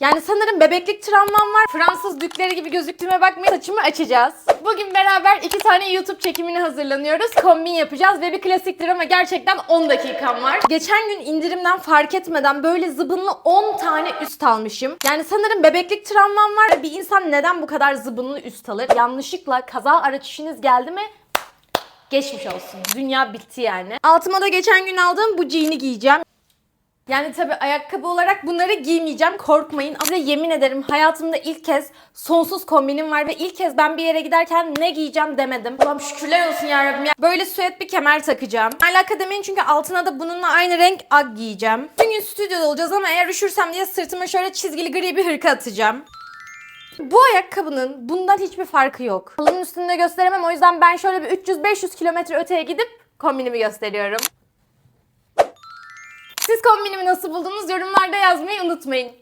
Yani sanırım bebeklik travmam var. Fransız dükleri gibi gözüktüğüme bakmayın. Saçımı açacağız. Bugün beraber iki tane YouTube çekimine hazırlanıyoruz. Kombin yapacağız ve bir klasiktir ama gerçekten 10 dakikam var. Geçen gün indirimden fark etmeden böyle zıbınlı 10 tane üst almışım. Yani sanırım bebeklik travmam var. Bir insan neden bu kadar zıbınlı üst alır? Yanlışlıkla kaza araç işiniz geldi mi? Geçmiş olsun. Dünya bitti yani. Altıma da geçen gün aldığım bu jean'i giyeceğim. Yani tabii ayakkabı olarak bunları giymeyeceğim. Korkmayın. Size yemin ederim hayatımda ilk kez sonsuz kombinim var ve ilk kez ben bir yere giderken ne giyeceğim demedim. Allah'ım şükürler olsun yarabbim ya. Böyle süet bir kemer takacağım. Alaka demeyin çünkü altına da bununla aynı renk ag giyeceğim. Bugün stüdyoda olacağız ama eğer üşürsem diye sırtıma şöyle çizgili gri bir hırka atacağım. Bu ayakkabının bundan hiçbir farkı yok. Halının üstünde gösteremem o yüzden ben şöyle bir 300-500 kilometre öteye gidip kombinimi gösteriyorum. Siz kombinimi nasıl buldunuz yorumlarda yazmayı unutmayın.